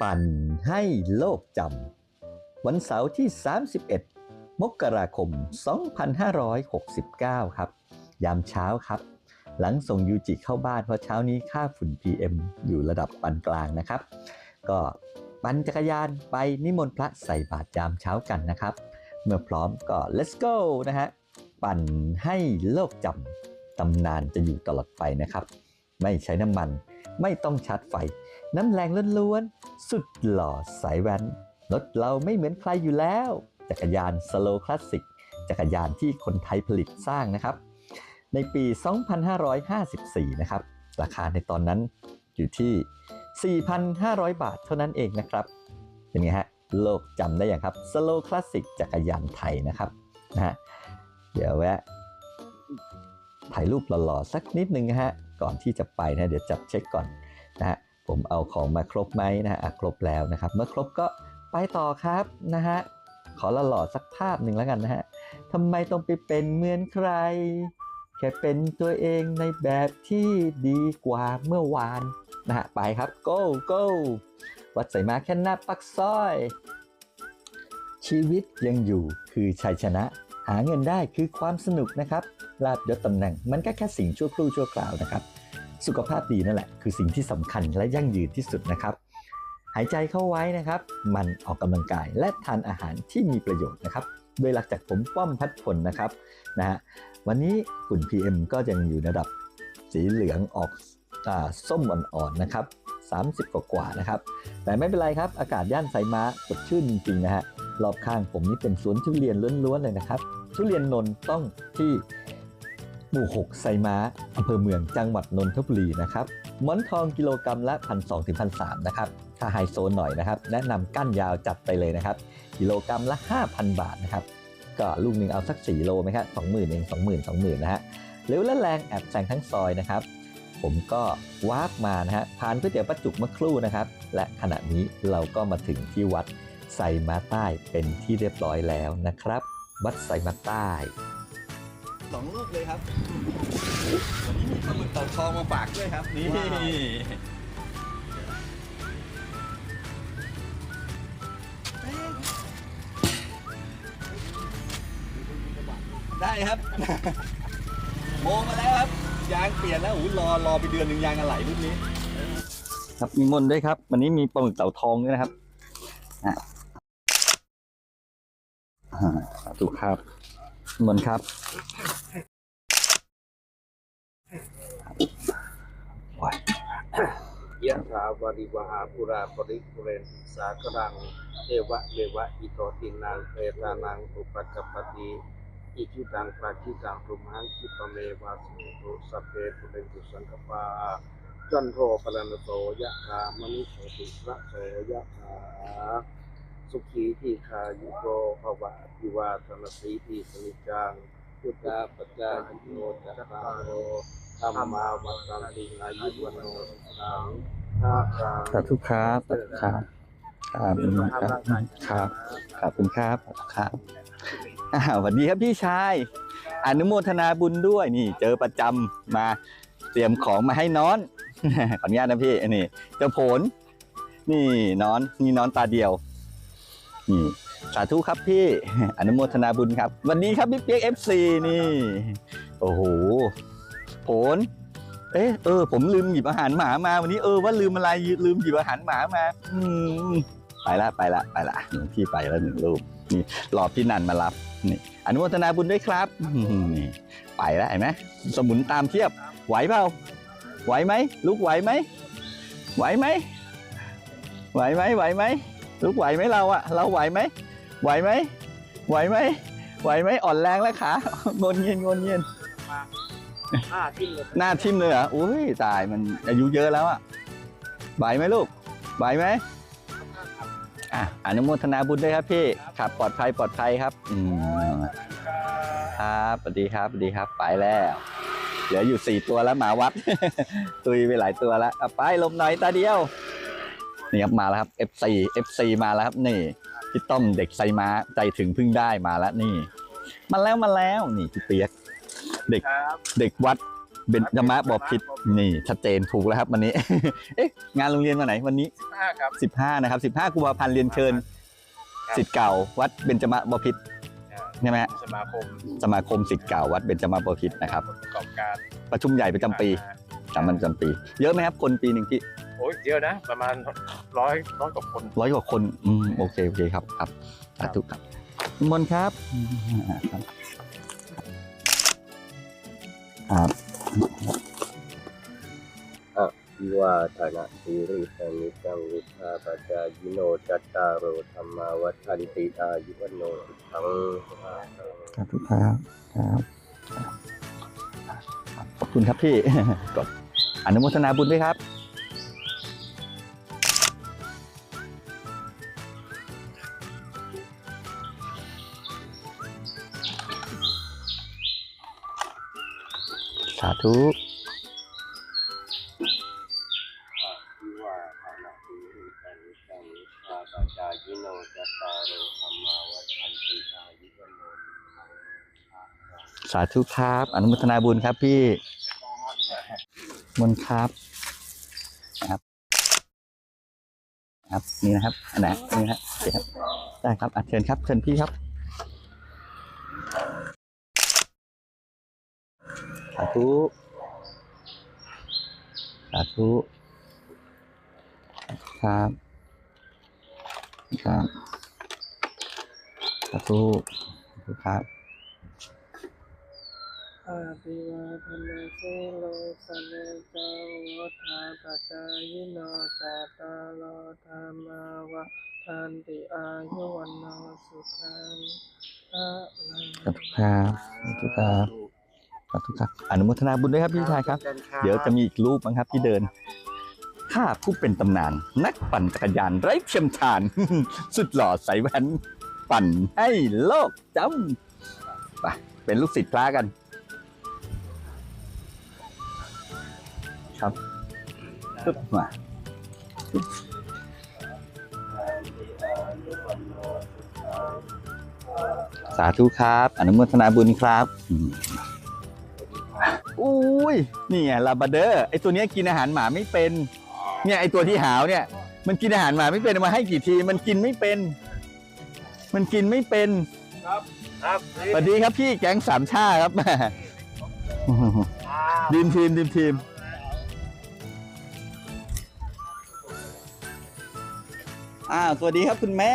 ปั่นให้โลกจำ วันเสาร์ที่ 31 มกราคม 2569 ครับ ยามเช้าครับ หลังส่งยูจิเข้าบ้านเพราะเช้านี้ค่าฝุ่น PM อยู่ระดับปานกลางนะครับ ก็ปั่นจักรยานไปนิมนต์พระใส่บาตรยามเช้ากันนะครับ เมื่อพร้อมก็ let's go นะฮะ ปั่นให้โลกจำ ตำนานจะอยู่ตลอดไปนะครับ ไม่ใช้น้ำมัน ไม่ต้องชาร์จไฟ น้ำแรงล้วนๆ สุดหล่อสายแว้นรถเราไม่เหมือนใครอยู่แล้ว จักรยานสโลคลาสสิกจักรยานที่คนไทยผลิตสร้างนะครับ ในปี 2554 นะครับ ราคาในตอนนั้นอยู่ที่ 4,500 บาทเท่านั้นเองนะครับ เป็นไงฮะ โลกจำได้อย่างครับสโลคลาสสิกจักรยานไทยนะครับนะฮะเดี๋ยวแวะถ่ายรูปหล่อๆสักนิดนึงนะฮะ ก่อนที่จะไปนะ เดี๋ยวจับเช็คก่อน ผมเอาของมาครบไหมนะฮะอะครบแล้วนะครับ เมื่อครบก็ไปต่อครับนะฮะขอละหล่อสักภาพหนึ่งแล้วกันนะฮะทำไมต้องไปเป็นเหมือนใคร แค่เป็นตัวเองในแบบที่ดีกว่าเมื่อวานนะฮะไปครับ go go วัดใส่มาแค่หน้าปักซอย ชีวิตยังอยู่คือชัยชนะ หาเงินได้คือความสนุกนะครับลาบยศตำแหน่ง มันก็แค่สิ่งชั่วครู่ชั่วคราวนะครับ สุขภาพดีนั่นแหละ คือสิ่งที่สำคัญและยั่งยืนที่สุดนะครับ หายใจเข้าไว้นะครับ มันออกกำลังกายและทานอาหารที่มีประโยชน์นะครับโดยหลักจากผมป้อมพัดผลนะครับนะฮะวันนี้ฝุ่น PM ก็ยังอยู่ระดับสีเหลืองออกอาส้มอ่อนๆนะครับ30 กว่ากว่าๆนะครับ แต่ไม่เป็นไรครับ อากาศย่านไซม้าสดชื่นจริงๆนะฮะรอบข้างผมนี่เป็นสวนทุเรียนล้วนๆเลยนะครับ ทุเรียนนนท์ต้องที่ หมู่ 6 ไซม้าอำเภอเมืองจังหวัดนนทบุรีนะครับหมอนทองกิโลกรัมละ1 2 0 0ถึง1,300นะครับถ้าไฮโซหน่อยนะครับ แนะนำก้านยาวจัดไปเลยนะครับ กิโลกรัมละ 5,000 บาทนะครับ ก็ลูกหนึ่งเอาสัก 4 โลไหมครับ20,000เอง20,000 20,000นะฮะเร็วและแรงแอบแซงทั้งซอยนะครับ ผมก็วาร์ปมานะฮะผ่านก๋วยเตี๋ยวป้าจุกเมื่อครู่นะครับ และขณะนี้เราก็มาถึงที่วัดไซมาใต้เป็นที่เรียบร้อยแล้วนะครับ วัดไซมาใต้ สองลูกเลยครับวันนี้มีปลาหมึกเต่าทองมาฝากด้วยครับ นี่ได้ครับ โมมาแล้วครับ ยางเปลี่ยนแล้วอู้รอรอไปเดือนหนึ่งยางอะไหล่รุ่นนี้ ครับมีมนต์ด้วยครับ วันนี้มีปลาหมึกเต่าทองด้วยนะครับอะอ่าสาธุครับมนต์ครับ ยะถาวริวหาปุราปริปุเรนติสากรังเอวะเมวะอิโตตินังเปตานังอุปกปปติอิจิตังปะจิตังตุมหังคิปเมวะสมิตุสัพเพปุเรนตุสังกปาจันโทปรันโตยะถามณิโชติระโสยะถาสุขีทีคายุโกภวะอภิวาทนสีทีสนิจังพุทธาปัจายโนจัตตารโอ ธรรมาวัตติอายุวันโนสังฆาคาสาธุครับสาธุครับครับครับครับขอบคุณครับครับสวัสดีครับพี่ชาย อนุโมทนาบุญด้วยนี่ เจอประจำมาเตรียมของมาให้น้อนขออนุญาตนะพี่นนี้เจ้าผล นี่นอนนี่นอนตาเดียวนี่สาธุครับพี่ อนุโมทนาบุญครับ วันนี้ครับพี่เปียกเอฟซีนี่ โอ้โห ผล เอ๊ะเออ ผมลืมหยิบอาหารหมามาวันนี้เออว่าลืมอะไรลืมหยิบอาหารหมามา อืมไปละไปละไปละหนึ่งที่ไปแล้วหนึ่งรูปนี่รอพี่นันมารับนี่อนุโมทนาบุญด้วยครับนี่ไปแล้วเห็นไหมสมุนตามเทียบ ไหวเปล่าไหวไหมลูกไหวไหมไหวไหมไหวไหมไหวไหมลูกไหวไหมเราอะเราไหวไหมไหวไหมไหวไหมไหวไหมอ่อนแรงแล้วขางนเงียนงนเงียน ห้าทิ้งเลยหน้าทิ่มเลยเหรออุ้ยตายมันอายุเยอะแล้วอะไหวไหมลูกไหวไหมอะอนุโมทนาบุญด้วยครับพี่ขับปลอดภัยปลอดภัยครับอืมครับสวัสดีครับสวัสดีครับไปแล้วเหลืออยู่สี่ตัวแล้วหมาวัด ตุยไปหลายตัวแล้วไปลมหน่อยตาเดียวนี่ครับมาแล้วครับ F4 F4 มาแล้วครับนี่พี่ต้อมเด็กไซม้าใจถึงพึ่งได้มาแล้วนี่ มาแล้วมาแล้วนี่พี่เปียก เด็กครับเด็กวัดเบนจมะบอพิษนี่ชัดเจนถูกแล้วครับวันนี้ เอ๊ะงานโรงเรียนวันไหนวันนี้ห้าครับ 15 นะครับ 15กุมภาพันธ์เรียนเชิญครับสิทธิ์เก่า วัดเบญจมะบพิตรใช่ไหมฮะสมาคมสมาคมสิทธิ์เก่าวัดเบญจมะบพิตรนะครับประกอบการประชุมใหญ่ประจำปีสามัญประจำปี เยอะไหมครับคนปีหนึ่งที่โอ้ยเยอะนะ ประมาณร้อยร้อยกว่าคนร้อยกว่าคนอืมโอเคโอเคครับครับสาธุครับนิมนต์ครับ ครับครับวิวาทนาสีริสนิจังวุธาปจายิโนจัตตารโอธรรมาวัฏันติอายุวโนสุขังภาลังสาธุครับครับขอบคุณครับพี่กดอนุโมทนาบุญด้วยครับ งสาธุครับ อนุโมทนาบุญครับพี่มนต์ครับนะครับ ครับนี่นะครับอันไหนนี่นะครับได้ครับอัเชิญครับเชิญพี่ครับาธุ สาธุ ครับ ครับสาธุสาธุครับอาภิวาทนาสิโลสเนจาวุธาปัจจายโนจัตตารโลธรรมาวะทันติอายุวันโนสุขังพระลังสาธุครับสาธุครับ สาธุครับอนุโมทนาบุญด้วยครับพี่ชายครับ เดี๋ยวจะมีอีกรูปบ้างครับที่เดินข้าผู้เป็นตำนาน นักปั่นจักรยานไร้เทียมทานสุดหล่อใสแว่นปั่นให้โลกจำไปเป็นลูกศิษย์พระกัน ครับปึ๊บมาสาธุครับ อนุโมทนาบุญครับ อืมอุ้ยนี่ไงลาบราเดอร์ไอตัวเนี้ยกินอาหารหมาไม่เป็นเนี่ยไอตัวที่หาวเนี่ย มันกินอาหารหมาไม่เป็นเอามาให้กี่ที มันกินไม่เป็น มันกินไม่เป็นครับสวัสดีครับพี่แก๊งสามชาครับ ดีมทีมดีมทีมอ้าวสวัสดีครับคุณแม่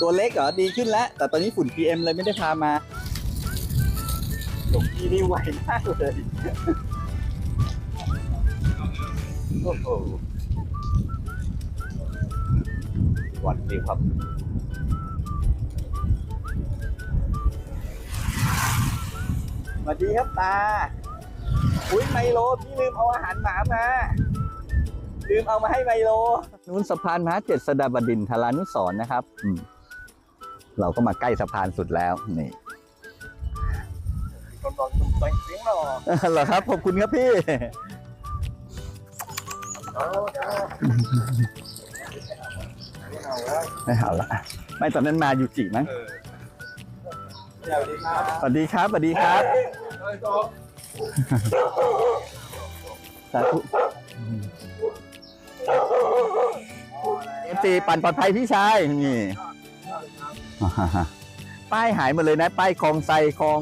ตัวเล็กเหรอดีขึ้นแล้ว แต่ตอนนี้ฝุ่น PM เลยไม่ได้พามา หลวงพี่นี่ไวมากเลยโอ้โหวัสดีครับสวัสดีครับตา อุ้ยไมโล พี่ลืมเอาอาหารหมามา ลืมเอามาให้ไมโล นู้นสะพานมหาเจ็ดสดาบดินทรานุสรณ์นะครับ อืม เราก็มาใกล้สะพานสุดแล้ว นี่ เสียงหล่อเหรอครับ ขอบคุณครับพี่ ไม่เอาละไม่ตอนนั้นมาอยู่จิมั้งสวัสดีครับสวัสดีครับสวัสดีครับสาธุเอฟซีปั่นปลอดภัยพี่ชายนี่ป้ายหายหมดเลยนะ ป้ายคลองไซคลอง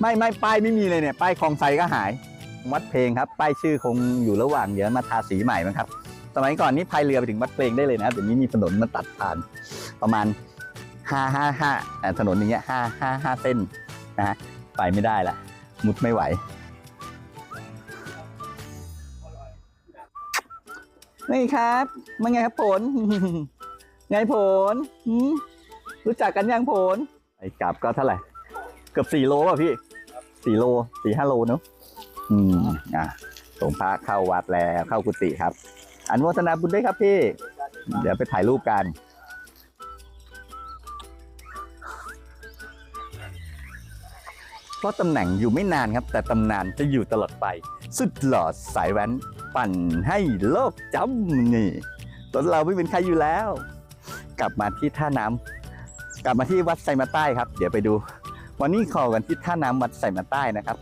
ไม่ไม่ป้ายไม่มีเลยเนี่ยป้ายคลองไซก็หาย วัดเพลงครับ ป้ายชื่อคงอยู่ระหว่างเดี๋ยวมาทาสีใหม่มั้งครับ สมัยก่อนนี่พายเรือไปถึงวัดเพลงได้เลยนะเดี๋ยวนี้มีถนนมาตัดผ่านประมาณห้าห้าห้าถนนอย่างเงี้ยห้าห้าห้าเส้นนะฮะไปไม่ได้ละมุดไม่ไหว นี่ครับมันไงครับผล ไงผลรู้จักกันยังผลไอ้กลับก็เท่าไหร่ เกือบสี่โลป่ะพี่สี่โลสี่ห้าโลเนอะอืมอะส่งพระเข้าวัดแล้วเข้ากุฏิครับ อันุโมทนาบุญด้วยครับพี่ เดี๋ยวไปถ่ายรูปกัน เพราะตำแหน่งอยู่ไม่นานครับ แต่ตำนานจะอยู่ตลอดไป สุดหล่อสายแว้น ปั่นให้โลกจำนี่ตอนเราไม่เป็นใครอยู่แล้ว กลับมาที่ท่าน้ำกลับมาที่วัดไซมาใต้ครับ เดี๋ยวไปดู วันนี้ขอกันที่ท่าน้ำวัดไซมาใต้นะครับ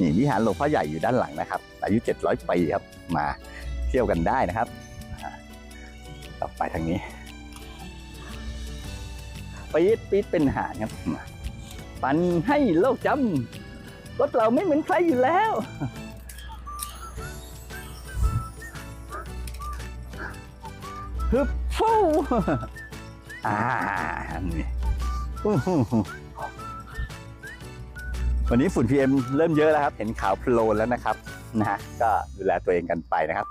นี่วิหารหลวงพ่อใหญ่อยู่ด้านหลังนะครับ อายุ 700 ปีครับมาเที่ยวกันได้นะครับอ่าต่อไปทางนี้ปี๊ดปี๊ดเป็นหารครับปันให้โลกจำรถเราไม่เหมือนใครอยู่แล้วฮึบฟูอ่านี่ วันนี้ฝุ่น PM เริ่มเยอะแล้วครับ เห็นขาวโพลนแล้วนะครับนะฮะก็ดูแลตัวเองกันไปนะครับ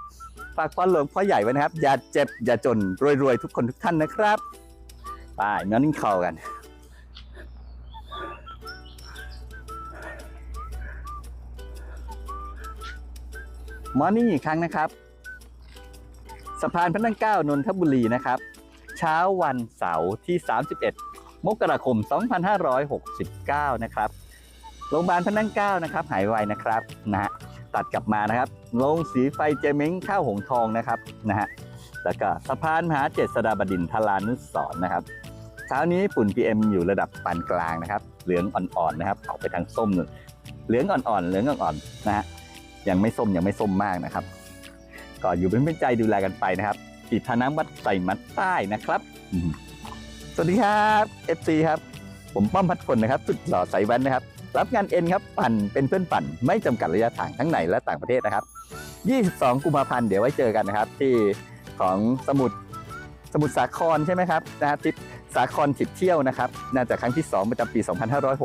ฝากพรหลวงพ่อใหญ่ไว้นะครับ อย่าเจ็บ อย่าจน รวยๆ ทุกคนทุกท่านนะครับไปนอนนิ่งคอกัน มอร์นิ่งอีกครั้งนะครับสะพานพระนั่งเก้านนทบุรีนะครับ เช้าวันเสาร์ที่ 31 มกราคม 2569 นะครับ โรงพยาบาลพระนั่งเก้านะครับ หายไวนะครับนะฮะตัดกลับมานะครับโรงสีไฟเจม้งข้าวหงทองนะครับนะฮะแล้วก็สะพานมหาเจษฎาบดินทรานุสรนะครับเช้านี้ฝุ่น PM อยู่ระดับปานกลางนะครับ เหลืองอ่อนๆนะครับออกไปทางส้มเลยเหลืองอ่อนๆเหลืองอ่อนๆนะฮะยังไม่ส้มยังไม่ส้มมากนะครับก็อยู่เป็นเพื่อนใจดูแลกันไปนะครับติดทาน้ำวัดใส่มัดใต้นะครับ สวัสดีครับ FC ครับ ผมป้อมพัดพลนะครับสุดหล่อใสแว่นนะครับ รับงานเอ็นครับปั่นเป็นเพื่อนปั่น ไม่จำกัดระยะทางทั้งในและต่างประเทศนะครับ 22 กุมภาพันธ์เดี๋ยวไว้เจอกันนะครับที่ของสมุทรสมุทรสาครใช่ไหมครับนะฮะทริปสาครทิปเที่ยวนะครับน่าจะครั้งที่ 2 ประจำปี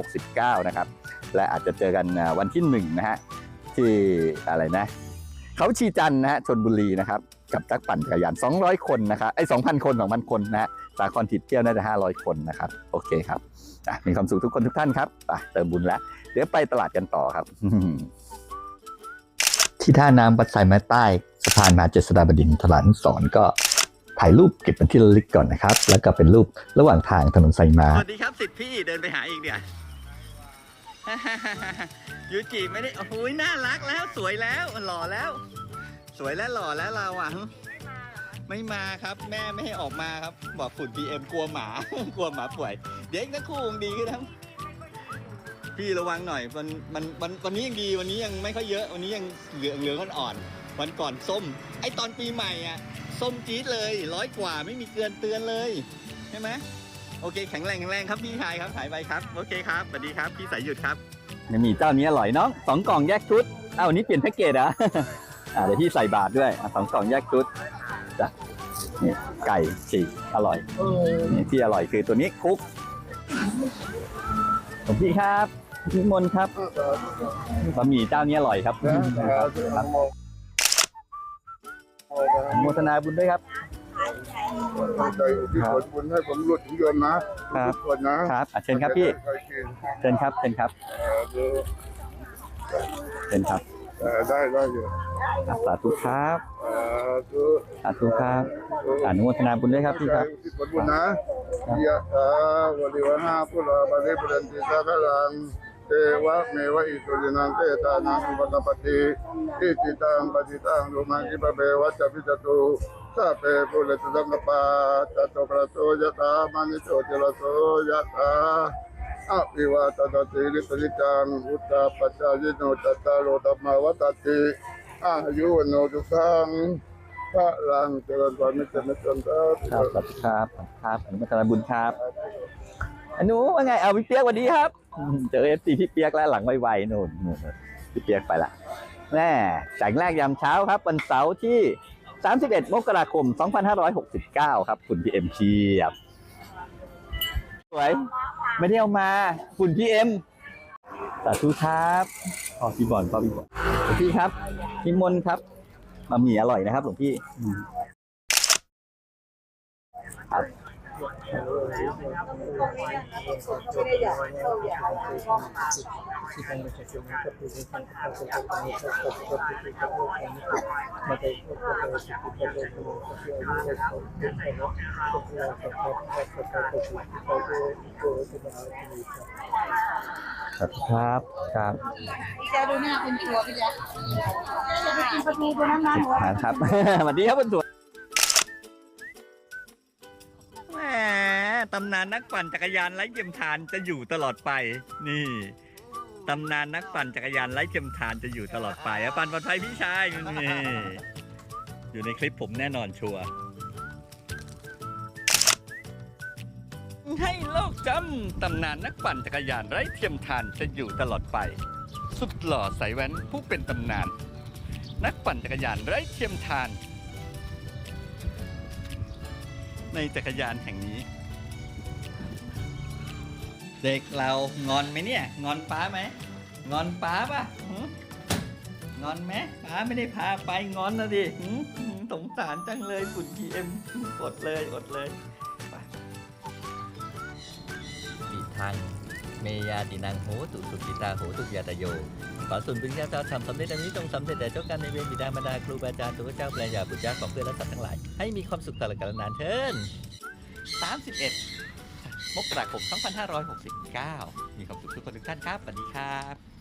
2569 นะครับ และอาจจะเจอกันวันที่1นะฮะที่อะไรนะเขาชีจันนะฮะชนบุรีนะครับ กับนักปั่นจักรยาน 200 คนนะครับไอ้2,000 คน 2,000 คนนะฮะสาครทิพเที่ยวน่าจะ500 คนนะครับ โอเคครับอะมีความสุขทุกคนทุกท่านครับไปเติมบุญแล้ว เดี๋ยวไปตลาดกันต่อครับ ที่ท่าน้ำวัดไซไม้ใต้สะพานมหาเจษฎาบดินทร์ถลานสรณ์ก็ถ่ายรูปเก็บเป็นที่ระลึกก่อนนะครับ แล้วก็เป็นรูประหว่างทางถนนไซมาสวัสดีครับสิทธิ์พี่เดินไปหาอีกเนี่ยยูจิไม่ได้โอ้โหน่ารักแล้วสวยแล้วหล่อแล้ว สวยและหล่อแล้วเราอะไม่มาครับ แม่ไม่ให้ออกมาครับ บอกฝุ่น PM กลัวหมา กลัวหมาป่วย เดี๋ยวอีกนะครู่คงดีขึ้นครับพี่ระวังหน่อยมันมันวันวันนี้ยังดีวันนี้ยังไม่ค่อยเยอะวันนี้ยังเหลืองเหลืองอ่อนวันก่อนส้ม ไอตอนปีใหม่อะส้มจี๊ดเลยร้อยกว่าไม่มีเกินเตือนเลยใช่ไหมโอเคแข็งแรงแข็งแรงครับพี่ชายครับหายไปครับโอเคครับสวัสดีครับพี่สายหยุดครับม่มีเจ้านี้อร่อยเนาะสองกล่องแยกชุดเอ้าวันนี้เปลี่ยนแพ็กเกจเหร อ่าเดี๋ยวพี่ใส่บาทด้วยอะสองกล่องแยกชุดจ้ะนี่ไก่ฉีกอร่อยนี่ที่อร่อยคือตัวนี้คุกผมพี่ครับพี่มนครับบะหมี่เจ้านี้อร่อยครับครับโมทนาบุญด้วยครับใจอุทิศผลบุญให้ผมหลุดถึงโยมนะครับทุกคนนะครับเชิญครับพี่เชิญครับเชิญครับเชิญครับ เออได้ได้อยู่อะสาธุครับเออดูสาธุครับอนุโมทนาบุญด้วยครับพี่ใจครับอุทิศผลบุญนะยะถาวริวหาพุทธบาลิปุเรนติสาคลังเทวะเมวะอิตุลินังเตตานังอุปกปปติอิจิตังปฏิตังรุมังกิปะเบวัจจพิจตุสัพเพปุเรตุสังกปาจัตโตปะโตยะถามานิโตจิระโสยะถา อภิวาตตติริปริจังอุตตาปัจจายโนจัตตารโลธรรมาวัตติอายุวโนทุขังพระลังเจริญพรมิตรมิตรจันทครับสาธุครับครับอนุโมทนาบุญครับอนุว่าไงเอาพี่เปียกสวัสดีครับเจอเอฟซีพี่เปียกแล้วหลังไวๆนู่นนู่นพี่เปียกไปละแม่แสงแรกยามเช้าครับ วันเสาร์ที่ 31 มกราคม 2569 ครับฝุ่น PM เชียบสวย ไม่ได้เอามาฝุ่นพีเอ็มสาธุครับพอพี่บอลพอพี่บอลหลวงพี่ครับพี่มนต์ครับบะหมี่อร่อยนะครับหลวงพี่ครับ ครับครับพี่แจ๊คดูหน้าเป็นตัวพี่แจ๊คจะไปกินปลาทูตัวนั้นนะหนูครับสวัสดีครับคุณสวย ตำนานนักปั่นจักรยานไร้เทียมทานจะอยู่ตลอดไป นี่ตำนานนักปั่นจักรยานไร้เทียมทานจะอยู่ตลอดไปอะปั่นปลอดภัยพี่ชายนี่อยู่ในคลิปผมแน่นอนชัวร์ให้โลกจำตำนานนักปั่นจักรยานไร้เทียมทานจะอยู่ตลอดไป สุดหล่อสายแว้นผู้เป็นตำนาน นักปั่นจักรยานไร้เทียมทาน ในจักรยานแห่งนี้ เด็กเรางอนไหมเนี่ย งอนป้าไหมงอนป้าปะหึงอนไหมป้าไม่ได้พาไปงอนนะดิหึหึสงสารจังเลยฝุ่น PM อดเลยอดเลยไปปีทางเมยาตินังโหตุสุกิตาโหตุยาตโยขอส่วนบุญญาเจ้าทำสำเร็จอันนี้จงสำเร็จแด่เจ้าการในเวรบิดามารดาครูบาอาจารย์ตัวเจ้าปรายาบุตรเจ้าของเพื่อนและสัตว์ทั้งหลาย ให้มีความสุขตลอดกาลนานเทิน31 มกราคม 2569 มีความสุขทุกคนทุกท่านครับสวัสดีครับ